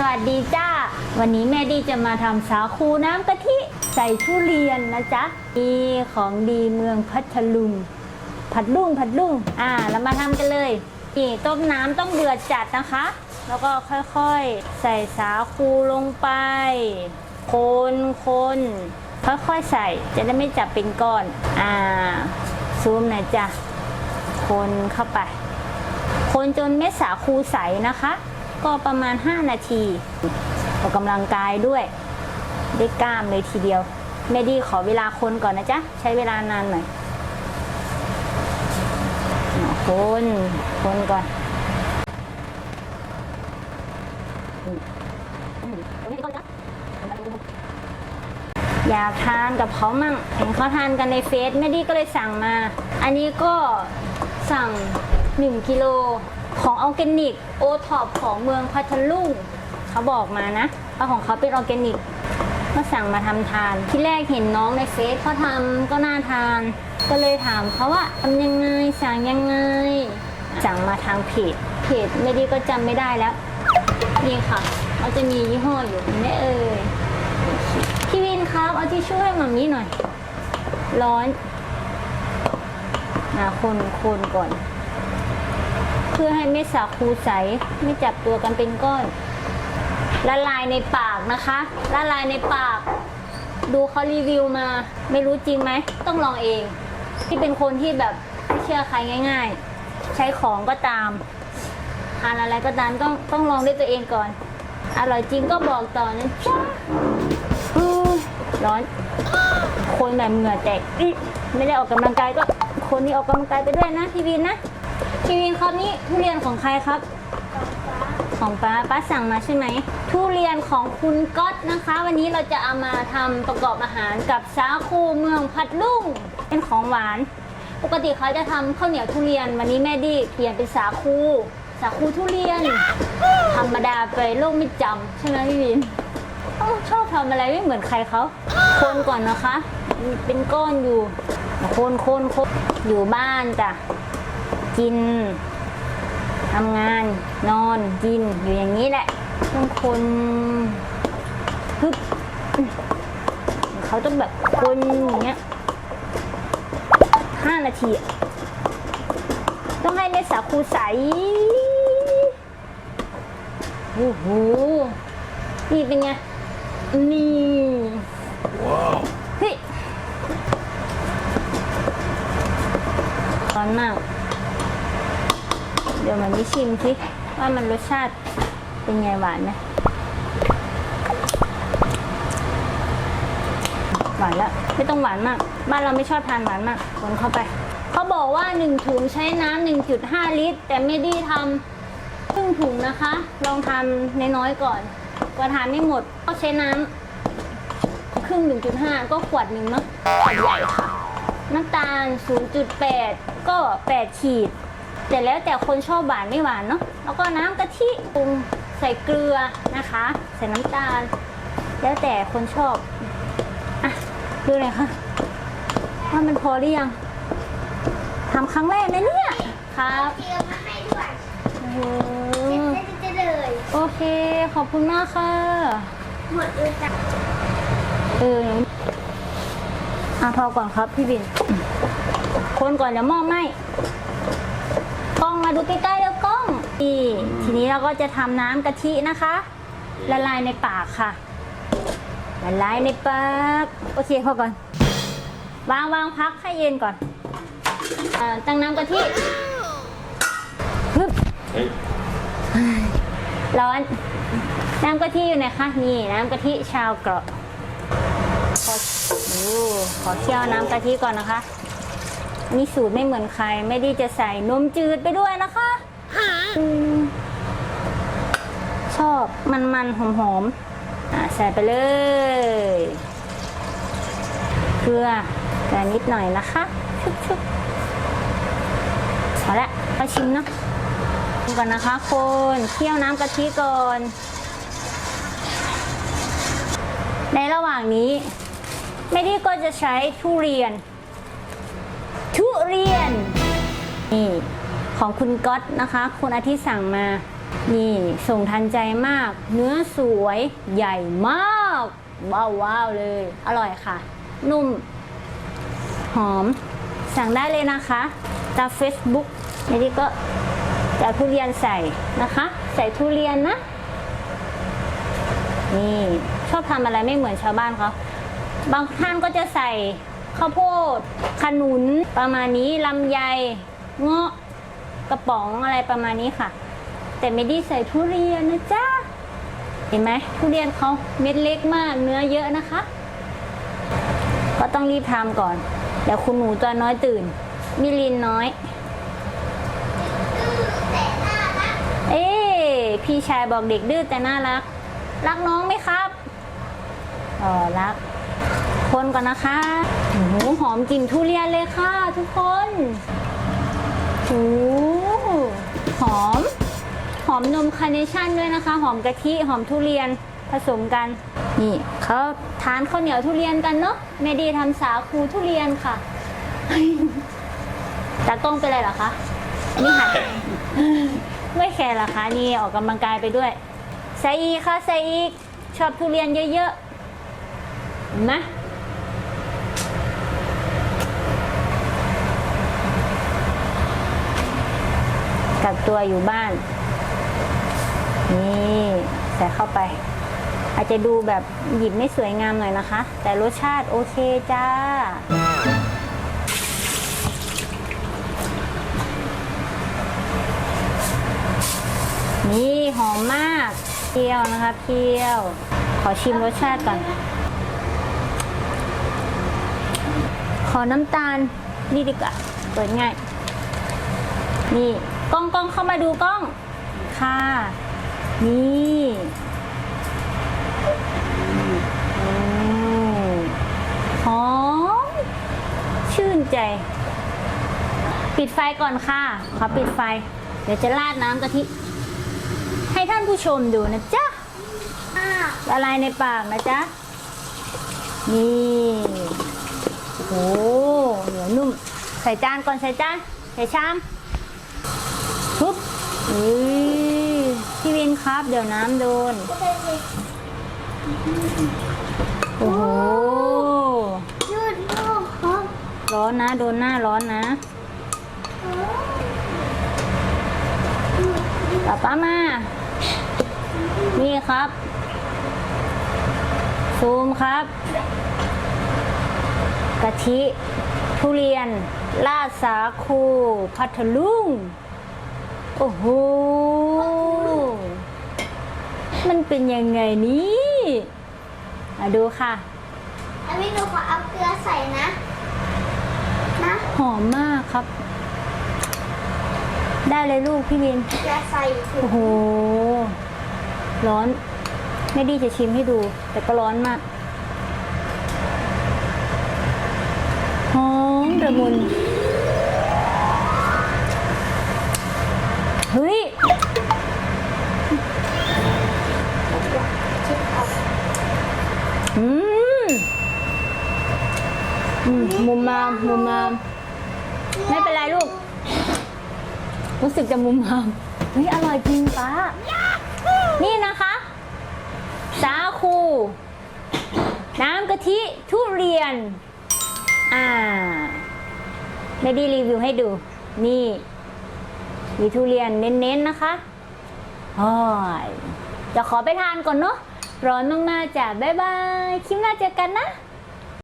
สวัสดีจ้า วันนี้แม่ดีจะมาทำสาคูน้ำกะทิใส่ทุเรียนนะจ๊ะมีของดีเมืองพัทลุง ผัดลุ่งผัดลุ่งอ่าเรามาทำกันเลยนี่ต้มน้ำต้องเดือดจัดนะคะ แล้วก็ค่อยๆ ใส่สาคูลงไป คนคนค่อยๆใส่จะได้ไม่จับเป็นก้อน อ่า ซูมหน่อยจ้ะ คนเข้าไป คนจนเม็ดสาคูใสนะคะ ก็ประมาณ 5 นาทีออกกำลังกายด้วยได้กล้ามเลยทีเดียวแม่ดีขอเวลาคนก่อนนะจ๊ะ ใช้เวลานานหน่อยคนคนก่อนอยากทานกับเขามั่งเห็นเขาทานกันในเฟซแม่ดีก็เลยสั่งมา อันนี้ก็สั่ง 1กิโล ของออร์แกนิกโอท็อปของเมืองพัทลุงเขาบอกมานะว่าของเขาเป็นออร์แกนิก ก็สั่งมาทำทาน ที่แรกเห็นน้องในเฟซเขาทำก็น่าทาน ก็เลยถามเขาว่าทำยังไงสั่งยังไง สั่งมาทางเพจเพจไม่ดีก็จำไม่ได้แล้วนี่ค่ะเขาจะมียี่ห้ออยู่เห็นไม่เอ่ยพี่วินครับเอาที่ช่วยมามีหน่อย ร้อนอะคนคนก่อน เพื่อให้เม็ดสาคูใสไม่จับตัวกันเป็นก้อนละลายในปากนะคะละลายในปาก ดูเขารีวิวมา ไม่รู้จริงไหมต้องลองเอง ที่เป็นคนที่แบบไม่เชื่อใครง่าย ๆ ใช้ของก็ตามทานอะไรก็ตามต้องต้องลองด้วยตัวเองก่อน อร่อยจริงก็บอกต่อนะจ๊ะอู้ร้อน คนแบบเหงื่อแตกไม่ได้ออกกำลังกายก็คนนี้ออกกำลังกายไปด้วยนะพี่วินนะ พี่วินครับนี่ทุเรียนของใครครับ ของป้าป้าสั่งมาใช่ไหมทุเรียนของคุณก๊อตนะคะ วันนี้เราจะเอามาทำประกอบอาหารกับสาคูเมืองพัทลุงเป็นของหวาน ปกติเขาจะทำข้าวเหนียวทุเรียนวันนี้แม่ดีเปลี่ยนเป็นสาคูสาคูทุเรียน ธรรมดาไปโลกไม่จำใช่ไหมพี่วิน เอ้าชอบทำอะไรไม่เหมือนใครเขาคนก่อนนะคะ เป็นก้อนอยู่ คนคนคนอยู่บ้านจ้ะ กินทำงานนอนกินอยู่อย่างนี้แหละต้องคนฮึบเขาต้องแบบคนอย่างเงี้ยห้านาที ต้องให้เม็ดสาคูใสโอ้โหนี่เป็นไง นี่เฮ้ยร้อนมาก ดี๋ยวมันไม่ชิมสิว่ามันรสชาติเป็นไงหวานไหมหวานแล้วไม่ต้องหวานมาก บ้านเราไม่ชอบทานหวานมากคนเข้าไปเขาบอกว่า 1 ถุงใช้น้ำ1.5 ลิตร แต่ไม่ได้ทำครึ่งถุงนะคะ ลองทำน้อยๆก่อนกว่าทานไม่หมดก็ใช้น้ำครึ่ง 1.5 ก็ขวดหนึ่งเนาะขวดใหญ่ค่ะน้ำตาล 0.8 ก็ 8 ขีด แต่แล้วแต่คนชอบหวานไม่หวานเนาะแล้วก็น้ำกะทิปรุงใส่เกลือนะคะ ใส่น้ำตาล แล้วแต่คนชอบอะดูหน่อยค่ะว่ามันพอหรือยังทำครั้งแรกนะเนี่ยครับเตรียมมาให้ด้วยโอ้โหเสร็จเลย โอเค ขอบคุณมากค่ะหมดเลยจ้ะเอออะพอก่อนครับพี่บิน คนก่อนเดี๋ยวหม้อไหม มาดูใกล้ๆแล้วกล้องนี่ทีนี้เราก็จะทำน้ำกะทินะคะ ละลายในปากค่ะ ละลายในปาก โอเคพอก่อน วางวางพักให้เย็นก่อนอ่าตั้งน้ำกะทิฮึบร้อน น้ำกะทิอยู่ไหนคะ นี่น้ำกะทิชาวเกาะขอโอ้ขอเคี่ยวน้ำกะทิก่อนนะคะอั นนี่สูตรไม่เหมือนใคร ไม่ได้จะใส่นมจืดไปด้วยนะคะอืมชอบมันมันๆหอมหอมๆอะใส่ไปเลยเกลือเกลือนิดหน่อยนะคะชุบชุบพอละมาชิมเนาะก่อนนะคะคนเคี่ยวน้ำกะทิก่อน ในระหว่างนี้ ไม่ได้ก็จะใช้ทุเรียน ทุเรียน นี่ของคุณก๊อตนะคะ คุณอาทิตย์สั่งมา นี่ส่งทันใจมาก เนื้อสวยใหญ่มากว้าวว้าวเลย อร่อยค่ะ นุ่ม หอม สั่งได้เลยนะคะตาม Facebook นี่ก็จะทุเรียนใส่นะคะ ใส่ทุเรียนนะ นี่ชอบทำอะไรไม่เหมือนชาวบ้านเขาบางท่านก็จะใส่ ข้าวโพด ขนุนประมาณนี้ลำไยเงาะกระป๋องอะไรประมาณนี้ค่ะ แต่ไม่ได้ใส่ทุเรียนนะจ๊ะเห็นไหมทุเรียนเขาเม็ดเล็กมากเนื้อเยอะนะคะก็ต้องรีบทำก่อนเดี๋ยวคุณหนูตัวน้อยตื่น มิลินน้อย เอ๊ะพี่ชายบอกเด็กดื้อแต่น่ารัก รักน้องไหมครับ อ๋อ รัก คนก่อนนะคะโอ้โหหอมกลิ่นทุเรียนเลยค่ะทุกคนโอ้โหหอม หอมนมคาร์เนชั่นด้วยนะคะ หอมกะทิ หอมทุเรียนผสมกัน นี่เขาทานข้าวเหนียวทุเรียนกันเนาะแม่ดีทำสาคูทุเรียนค่ะตากล้องเป็นไรเหรอคะนนี่หัดไม่แคร์เหรอคะนี่ออกกำลังกายไปด้วยใส่อีกค่ะใส่อีกชอบทุเรียนเยอะๆเห็นไหม กักตัวอยู่บ้าน นี่ใส่เข้าไป อาจจะดูแบบหยิบไม่สวยงามหน่อยนะคะ แต่รสชาติโอเคจ้า นี่หอมมากเคี่ยวนะคะเคี่ยว ขอชิมรสชาติก่อน ขอน้ำตาลนี่ดีกว่าเปิดง่าย นี่ กล้องกล้องเข้ามาดูกล้อง ค่ะ นี่อืมหอมชื่นใจ ปิดไฟก่อนค่ะ ขอปิดไฟ เดี๋ยวจะราดน้ำกะทิ ให้ท่านผู้ชมดูนะจ๊ะอ่าละลายในปากนะจ๊ะ นี่โอ้โหเหนียวนุ่ม ใส่จานก่อนใส่จาน ใส่ชาม ปุ๊บอุ้ยพี่วินครับ เดี๋ยวน้ำโดน โอ้โห ยืดลูกครับร้อนนะ โดนหน้าร้อนนะป้าป้ามา นี่ครับ ซูมครับ กะทิ ทุเรียนลาดสาคู พัทลุง โอ้โห มันเป็นยังไงนี่มาดูค่ะ อันนี้หนูขอเอาเกลือใส่นะ นะหอมมากครับ ได้เลยลูกพี่วิน เกลือใส่ถุโอ้งโห ร้อน ไม่ดีจะชิมให้ดู แต่ก็ร้อนมากหอมระมุน มุมมามมุมมามไม่เป็นไรลูก รู้สึกจะมุมมามเฮ้ยอร่อยจริงป้า นี่นะคะ สาคู น้ำกะทิทุเรียน อ่าไม่ได้รีวิวให้ดู นี่ มีทุเรียนเน้นๆนะคะโอ้ยจะขอไปทานก่อนเนาะร้อนมากๆจ้ะบ๊ายบาย คลิปหน้าเจอกันนะ